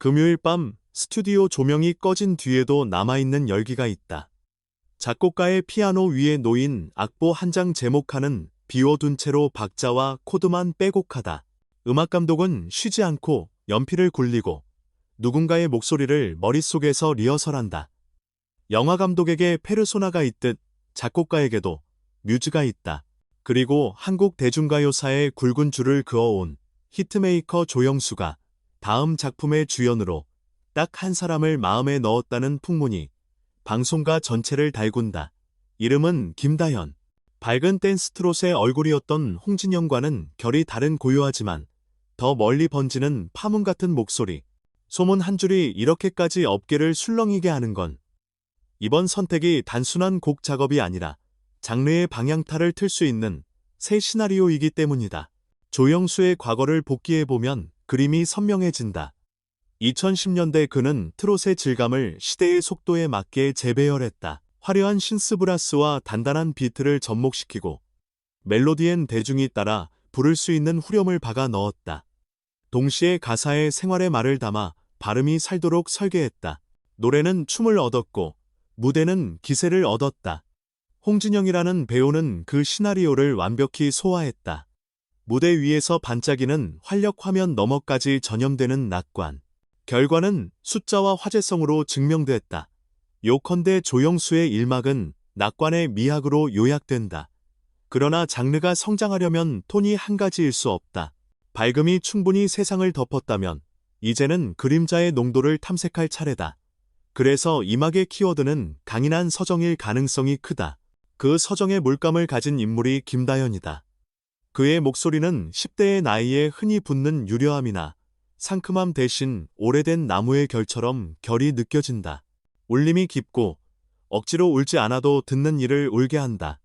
금요일 밤 스튜디오 조명이 꺼진 뒤에도 남아있는 열기가 있다. 작곡가의 피아노 위에 놓인 악보 한 장 제목하는 비워둔 채로 박자와 코드만 빼곡하다. 음악 감독은 쉬지 않고 연필을 굴리고 누군가의 목소리를 머릿속에서 리허설한다. 영화 감독에게 페르소나가 있듯 작곡가에게도 뮤즈가 있다. 그리고 한국 대중가요사의 굵은 줄을 그어온 히트메이커 조영수가 다음 작품의 주연으로 딱 한 사람을 마음에 넣었다는 풍문이 방송가 전체를 달군다. 이름은 김다현. 밝은 댄스 트롯의 얼굴이었던 홍진영과는 결이 다른 고요하지만 더 멀리 번지는 파문 같은 목소리. 소문 한 줄이 이렇게까지 업계를 술렁이게 하는 건 이번 선택이 단순한 곡 작업이 아니라 장르의 방향타를 틀 수 있는 새 시나리오이기 때문이다. 조영수의 과거를 복기해보면 그림이 선명해진다. 2010년대 그는 트롯의 질감을 시대의 속도에 맞게 재배열했다. 화려한 신스브라스와 단단한 비트를 접목시키고 멜로디엔 대중이 따라 부를 수 있는 후렴을 박아 넣었다. 동시에 가사에 생활의 말을 담아 발음이 살도록 설계했다. 노래는 춤을 얻었고 무대는 기세를 얻었다. 홍진영이라는 배우는 그 시나리오를 완벽히 소화했다. 무대 위에서 반짝이는 활력 화면 너머까지 전염되는 낙관. 결과는 숫자와 화제성으로 증명됐다. 요컨대 조영수의 일막은 낙관의 미학으로 요약된다. 그러나 장르가 성장하려면 톤이 한 가지일 수 없다. 밝음이 충분히 세상을 덮었다면 이제는 그림자의 농도를 탐색할 차례다. 그래서 이막의 키워드는 강인한 서정일 가능성이 크다. 그 서정의 물감을 가진 인물이 김다현이다. 그의 목소리는 10대의 나이에 흔히 붙는 유려함이나 상큼함 대신 오래된 나무의 결처럼 결이 느껴진다. 울림이 깊고 억지로 울지 않아도 듣는 이를 울게 한다.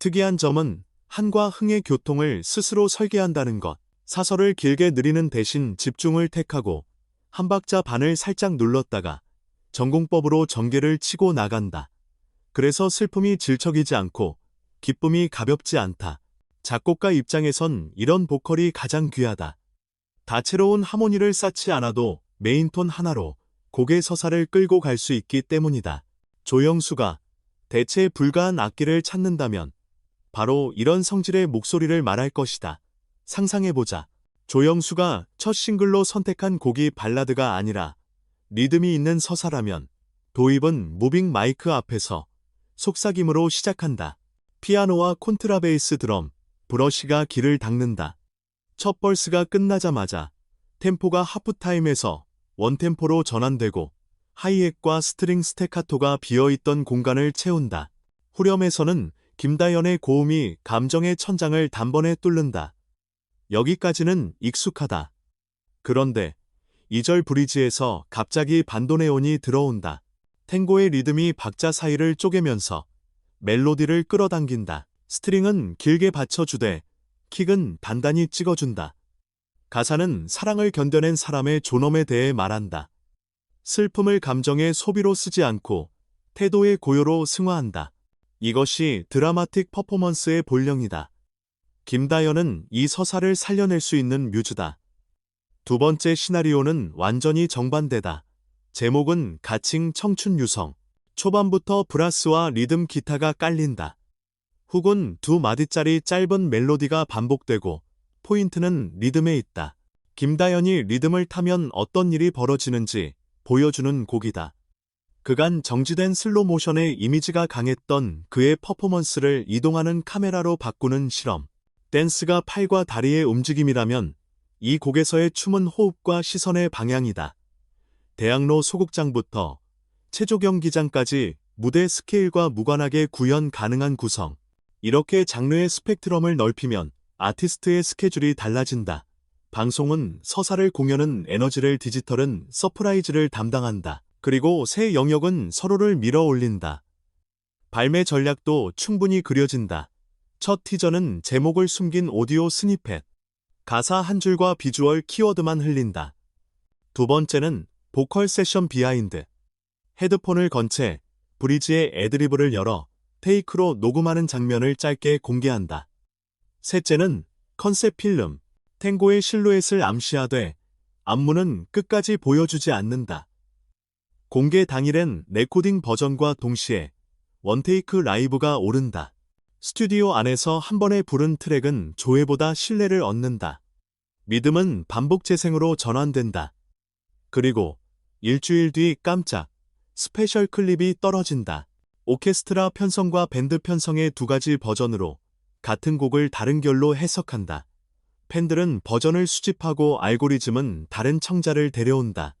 특이한 점은 한과 흥의 교통을 스스로 설계한다는 것. 사설을 길게 느리는 대신 집중을 택하고 한 박자 반을 살짝 눌렀다가 전공법으로 전개를 치고 나간다. 그래서 슬픔이 질척이지 않고 기쁨이 가볍지 않다. 작곡가 입장에선 이런 보컬이 가장 귀하다. 다채로운 하모니를 쌓지 않아도 메인톤 하나로 곡의 서사를 끌고 갈 수 있기 때문이다. 조영수가 대체 불가한 악기를 찾는다면 바로 이런 성질의 목소리를 말할 것이다. 상상해보자. 조영수가 첫 싱글로 선택한 곡이 발라드가 아니라 리듬이 있는 서사라면 도입은 무빙 마이크 앞에서 속삭임으로 시작한다. 피아노와 콘트라베이스 드럼, 브러쉬가 길을 닦는다. 첫 벌스가 끝나자마자 템포가 하프타임에서 원템포로 전환되고 하이햇과 스트링 스테카토가 비어있던 공간을 채운다. 후렴에서는 김다연의 고음이 감정의 천장을 단번에 뚫는다. 여기까지는 익숙하다. 그런데 2절 브리지에서 갑자기 반도네온이 들어온다. 탱고의 리듬이 박자 사이를 쪼개면서 멜로디를 끌어당긴다. 스트링은 길게 받쳐주되 킥은 단단히 찍어준다. 가사는 사랑을 견뎌낸 사람의 존엄에 대해 말한다. 슬픔을 감정의 소비로 쓰지 않고 태도의 고요로 승화한다. 이것이 드라마틱 퍼포먼스의 본령이다. 김다연은 이 서사를 살려낼 수 있는 뮤즈다. 두 번째 시나리오는 완전히 정반대다. 제목은 가칭 청춘 유성. 초반부터 브라스와 리듬 기타가 깔린다. 훅은 두 마디짜리 짧은 멜로디가 반복되고 포인트는 리듬에 있다. 김다연이 리듬을 타면 어떤 일이 벌어지는지 보여주는 곡이다. 그간 정지된 슬로 모션의 이미지가 강했던 그의 퍼포먼스를 이동하는 카메라로 바꾸는 실험. 댄스가 팔과 다리의 움직임이라면 이 곡에서의 춤은 호흡과 시선의 방향이다. 대학로 소극장부터 체조 경기장까지 무대 스케일과 무관하게 구현 가능한 구성. 이렇게 장르의 스펙트럼을 넓히면 아티스트의 스케줄이 달라진다. 방송은 서사를 공연은 에너지를 디지털은 서프라이즈를 담당한다. 그리고 새 영역은 서로를 밀어 올린다. 발매 전략도 충분히 그려진다. 첫 티저는 제목을 숨긴 오디오 스니펫. 가사 한 줄과 비주얼 키워드만 흘린다. 두 번째는 보컬 세션 비하인드. 헤드폰을 건 채 브리지의 애드리브를 열어 테이크로 녹음하는 장면을 짧게 공개한다. 셋째는 컨셉 필름. 탱고의 실루엣을 암시하되 안무는 끝까지 보여주지 않는다. 공개 당일엔 레코딩 버전과 동시에 원테이크 라이브가 오른다. 스튜디오 안에서 한 번에 부른 트랙은 조회보다 신뢰를 얻는다. 믿음은 반복 재생으로 전환된다. 그리고 일주일 뒤 깜짝 스페셜 클립이 떨어진다. 오케스트라 편성과 밴드 편성의 두 가지 버전으로 같은 곡을 다른 결로 해석한다. 팬들은 버전을 수집하고 알고리즘은 다른 청자를 데려온다.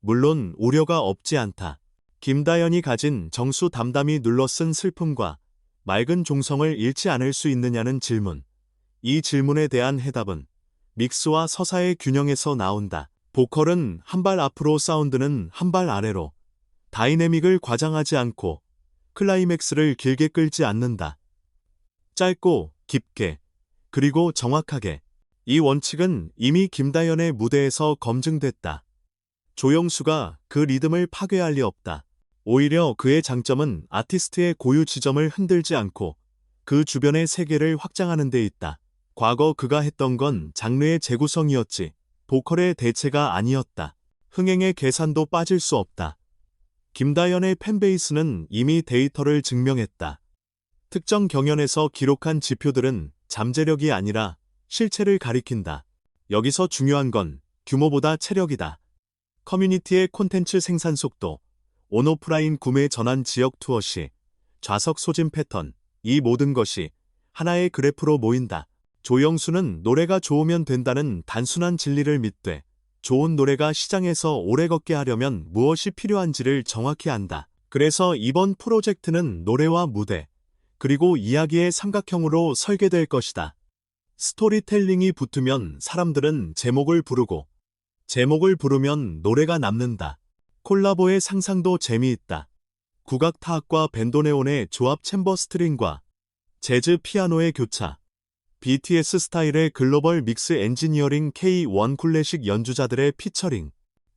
물론 우려가 없지 않다. 김다연이 가진 정수 담담히 눌러 쓴 슬픔과 맑은 종성을 잃지 않을 수 있느냐는 질문. 이 질문에 대한 해답은 믹스와 서사의 균형에서 나온다. 보컬은 한 발 앞으로 사운드는 한 발 아래로 다이내믹을 과장하지 않고 클라이맥스를 길게 끌지 않는다. 짧고 깊게 그리고 정확하게 이 원칙은 이미 김다연의 무대에서 검증됐다. 조영수가 그 리듬을 파괴할 리 없다. 오히려 그의 장점은 아티스트의 고유 지점을 흔들지 않고 그 주변의 세계를 확장하는 데 있다. 과거 그가 했던 건 장르의 재구성이었지 보컬의 대체가 아니었다. 흥행의 계산도 빠질 수 없다. 김다연의 팬베이스는 이미 데이터를 증명했다. 특정 경연에서 기록한 지표들은 잠재력이 아니라 실체를 가리킨다. 여기서 중요한 건 규모보다 체력이다. 커뮤니티의 콘텐츠 생산 속도, 온오프라인 구매 전환 지역 투어 시, 좌석 소진 패턴, 이 모든 것이 하나의 그래프로 모인다. 조영수는 노래가 좋으면 된다는 단순한 진리를 믿되 좋은 노래가 시장에서 오래 걷게 하려면 무엇이 필요한지를 정확히 안다. 그래서 이번 프로젝트는 노래와 무대, 그리고 이야기의 삼각형으로 설계될 것이다. 스토리텔링이 붙으면 사람들은 제목을 부르고, 제목을 부르면 노래가 남는다. 콜라보의 상상도 재미있다. 국악 타악과 벤도네온의 조합 챔버 스트링과 재즈 피아노의 교차. BTS 스타일의 글로벌 믹스 엔지니어링 K1 클래식 연주자들의 피처링.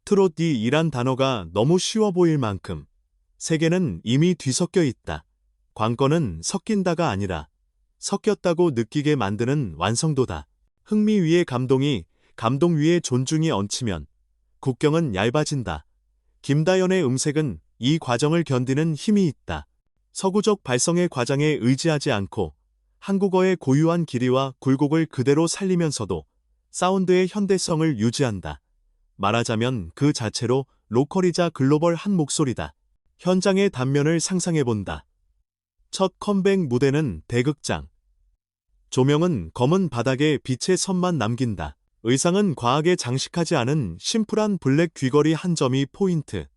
트롯 D이란 단어가 너무 쉬워 보일 만큼 세계는 이미 뒤섞여 있다. 관건은 섞인다가 아니라 섞였다고 느끼게 만드는 완성도다. 흥미 위에 감동이, 감동 위에 존중이 얹히면 국경은 얇아진다. 김다연의 음색은 이 과정을 견디는 힘이 있다. 서구적 발성의 과장에 의지하지 않고 한국어의 고유한 길이와 굴곡을 그대로 살리면서도 사운드의 현대성을 유지한다. 말하자면 그 자체로 로컬이자 글로벌 한 목소리다. 현장의 단면을 상상해본다. 첫 컴백 무대는 대극장. 조명은 검은 바닥에 빛의 선만 남긴다. 의상은 과하게 장식하지 않은 심플한 블랙 귀걸이 한 점이 포인트.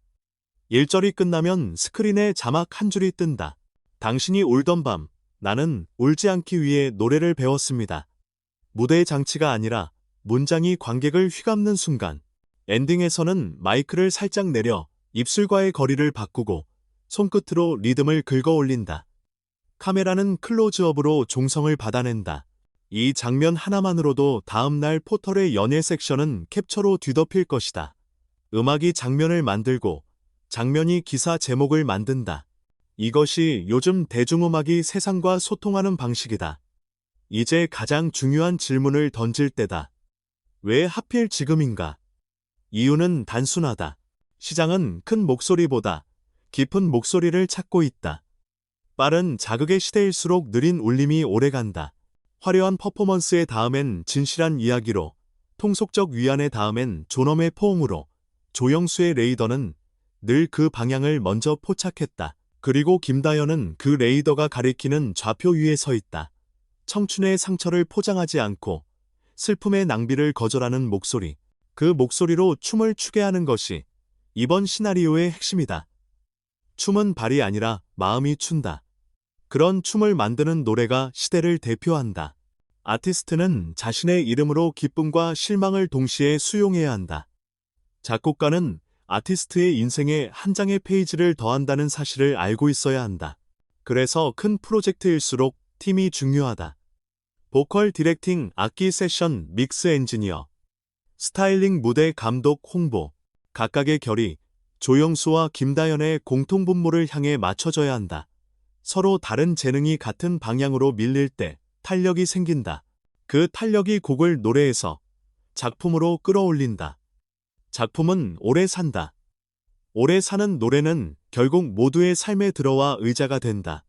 일절이 끝나면 스크린에 자막 한 줄이 뜬다. 당신이 울던 밤, 나는 울지 않기 위해 노래를 배웠습니다. 무대의 장치가 아니라 문장이 관객을 휘감는 순간, 엔딩에서는 마이크를 살짝 내려 입술과의 거리를 바꾸고 손끝으로 리듬을 긁어 올린다. 카메라는 클로즈업으로 종성을 받아낸다. 이 장면 하나만으로도 다음날 포털의 연예 섹션은 캡처로 뒤덮일 것이다. 음악이 장면을 만들고 장면이 기사 제목을 만든다. 이것이 요즘 대중음악이 세상과 소통하는 방식이다. 이제 가장 중요한 질문을 던질 때다. 왜 하필 지금인가? 이유는 단순하다. 시장은 큰 목소리보다 깊은 목소리를 찾고 있다. 빠른 자극의 시대일수록 느린 울림이 오래간다. 화려한 퍼포먼스의 다음엔 진실한 이야기로, 통속적 위안의 다음엔 존엄의 포옹으로, 조영수의 레이더는 늘 그 방향을 먼저 포착했다. 그리고 김다연은 그 레이더가 가리키는 좌표 위에 서 있다. 청춘의 상처를 포장하지 않고 슬픔의 낭비를 거절하는 목소리. 그 목소리로 춤을 추게 하는 것이 이번 시나리오의 핵심이다. 춤은 발이 아니라 마음이 춘다. 그런 춤을 만드는 노래가 시대를 대표한다. 아티스트는 자신의 이름으로 기쁨과 실망을 동시에 수용해야 한다. 작곡가는 아티스트의 인생에 한 장의 페이지를 더한다는 사실을 알고 있어야 한다. 그래서 큰 프로젝트일수록 팀이 중요하다. 보컬 디렉팅, 악기 세션, 믹스 엔지니어, 스타일링 무대 감독 홍보, 각각의 결이 조영수와 김다연의 공통 분모를 향해 맞춰져야 한다. 서로 다른 재능이 같은 방향으로 밀릴 때 탄력이 생긴다. 그 탄력이 곡을 노래에서 작품으로 끌어올린다. 작품은 오래 산다. 오래 사는 노래는 결국 모두의 삶에 들어와 의자가 된다.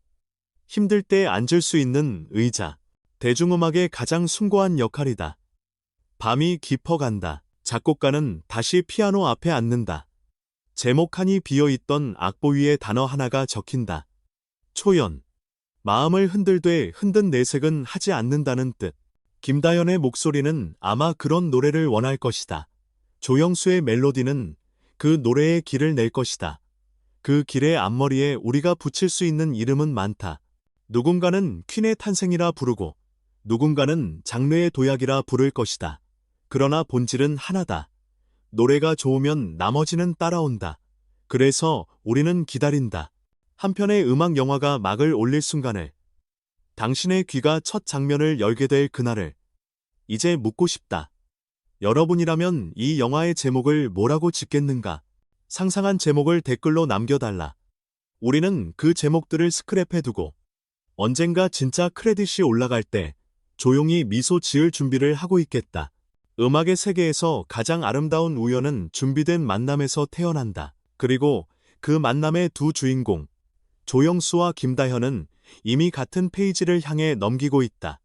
힘들 때 앉을 수 있는 의자. 대중음악의 가장 숭고한 역할이다. 밤이 깊어간다. 작곡가는 다시 피아노 앞에 앉는다. 제목 칸이 비어있던 악보 위에 단어 하나가 적힌다. 초연. 마음을 흔들되 흔든 내색은 하지 않는다는 뜻. 김다연의 목소리는 아마 그런 노래를 원할 것이다. 조영수의 멜로디는 그 노래의 길을 낼 것이다. 그 길의 앞머리에 우리가 붙일 수 있는 이름은 많다. 누군가는 퀸의 탄생이라 부르고, 누군가는 장르의 도약이라 부를 것이다. 그러나 본질은 하나다. 노래가 좋으면 나머지는 따라온다. 그래서 우리는 기다린다. 한 편의 음악 영화가 막을 올릴 순간을, 당신의 귀가 첫 장면을 열게 될 그날을, 이제 묻고 싶다. 여러분이라면 이 영화의 제목을 뭐라고 짓겠는가? 상상한 제목을 댓글로 남겨달라. 우리는 그 제목들을 스크랩해두고 언젠가 진짜 크레딧이 올라갈 때 조용히 미소 지을 준비를 하고 있겠다. 음악의 세계에서 가장 아름다운 우연은 준비된 만남에서 태어난다. 그리고 그 만남의 두 주인공, 조영수와 김다현은 이미 같은 페이지를 향해 넘기고 있다.